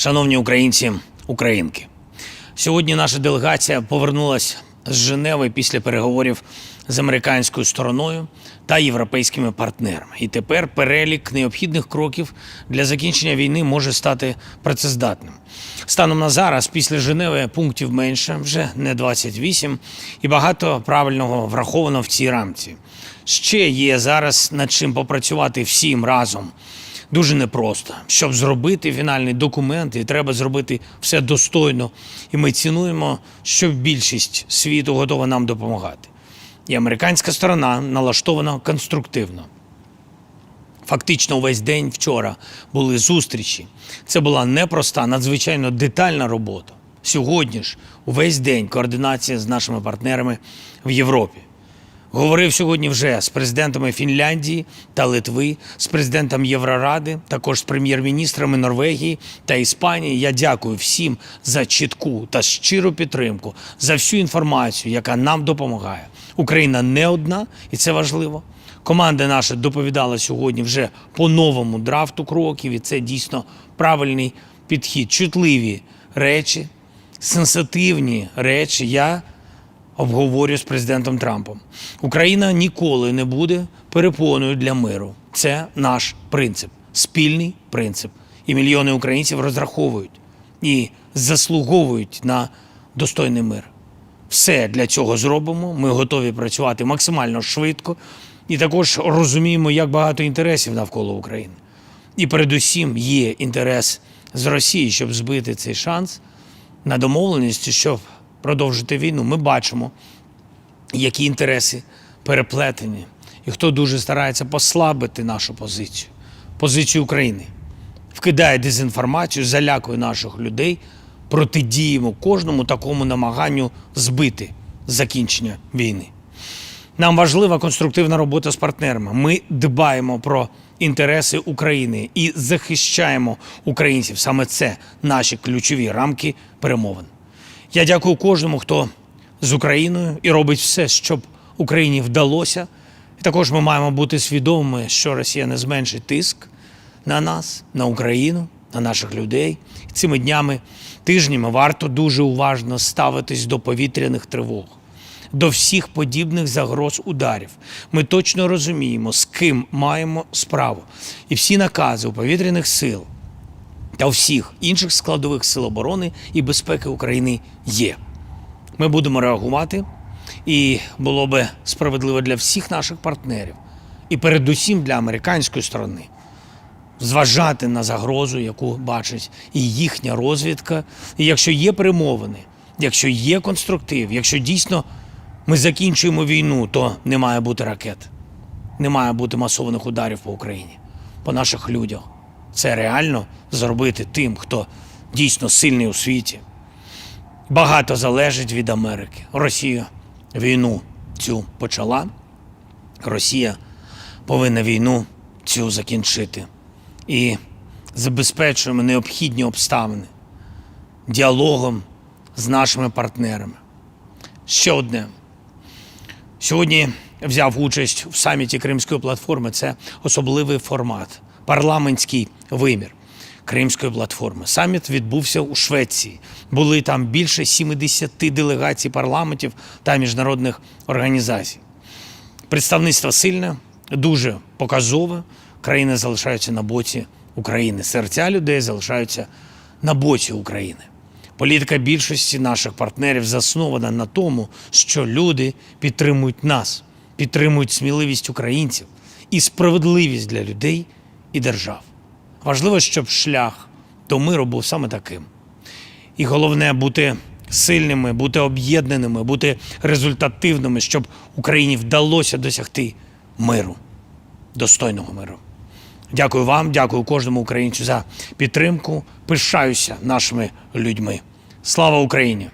Шановні українці, українки, сьогодні наша делегація повернулася з Женеви після переговорів з американською стороною та європейськими партнерами. І тепер перелік необхідних кроків для закінчення війни може стати працездатним. Станом на зараз, після Женеви, пунктів менше, вже не 28, і багато правильного враховано в цій рамці. Ще є зараз над чим попрацювати всім разом дуже непросто. Щоб зробити фінальний документ, і треба зробити все достойно. І ми цінуємо, що більшість світу готова нам допомагати. І американська сторона налаштована конструктивно. Фактично увесь день вчора були зустрічі. Це була непроста, надзвичайно детальна робота. Сьогодні ж увесь день координація з нашими партнерами в Європі. Говорив сьогодні вже з президентами Фінляндії та Литви, з президентом Євроради, також з прем'єр-міністрами Норвегії та Іспанії. Я дякую всім за чітку та щиру підтримку, за всю інформацію, яка нам допомагає. Україна не одна, і це важливо. Команда наша доповідала сьогодні вже по новому драфту кроків, і це дійсно правильний підхід. Чутливі речі, сенситивні речі. Я обговорю з президентом Трампом. Україна ніколи не буде перепоною для миру. Це наш принцип, спільний принцип. І мільйони українців розраховують і заслуговують на достойний мир. Все для цього зробимо. Ми готові працювати максимально швидко і також розуміємо, як багато інтересів навколо України. І передусім є інтерес з Росії, щоб збити цей шанс на домовленість, щоб продовжити війну. Ми бачимо, які інтереси переплетені, і хто дуже старається послабити нашу позицію, позицію України, вкидає дезінформацію, залякує наших людей. Протидіємо кожному такому намаганню збити закінчення війни. Нам важлива конструктивна робота з партнерами. Ми дбаємо про інтереси України і захищаємо українців. Саме це наші ключові рамки перемовин. Я дякую кожному, хто з Україною і робить все, щоб Україні вдалося. І також ми маємо бути свідомими, що Росія не зменшить тиск на нас, на Україну, на наших людей. І цими днями, тижнями варто дуже уважно ставитись до повітряних тривог, до всіх подібних загроз ударів. Ми точно розуміємо, з ким маємо справу. І всі накази у повітряних сил та всіх інших складових сил оборони і безпеки України є. Ми будемо реагувати, і було би справедливо для всіх наших партнерів, і передусім для американської сторони, зважати на загрозу, яку бачить і їхня розвідка. І якщо є перемовини, якщо є конструктив, якщо дійсно ми закінчуємо війну, то не має бути ракет, не має бути масованих ударів по Україні, по наших людях. Це реально зробити тим, хто дійсно сильний у світі. Багато залежить від Америки. Росія війну цю почала. Росія повинна війну цю закінчити. І забезпечуємо необхідні обставини діалогом з нашими партнерами. Ще одне. Сьогодні взяв участь в саміті Кримської платформи. Це особливий формат, парламентський вимір Кримської платформи. Саміт відбувся у Швеції. Були там більше 70 делегацій парламентів та міжнародних організацій. Представництво сильне, дуже показове. Країни залишаються на боці України. Серця людей залишаються на боці України. Політика більшості наших партнерів заснована на тому, що люди підтримують нас, підтримують сміливість українців і справедливість для людей і держав. Важливо, щоб шлях до миру був саме таким. І головне бути сильними, бути об'єднаними, бути результативними, щоб Україні вдалося досягти миру, достойного миру. Дякую вам, дякую кожному українцю за підтримку. Пишаюся нашими людьми. Слава Україні!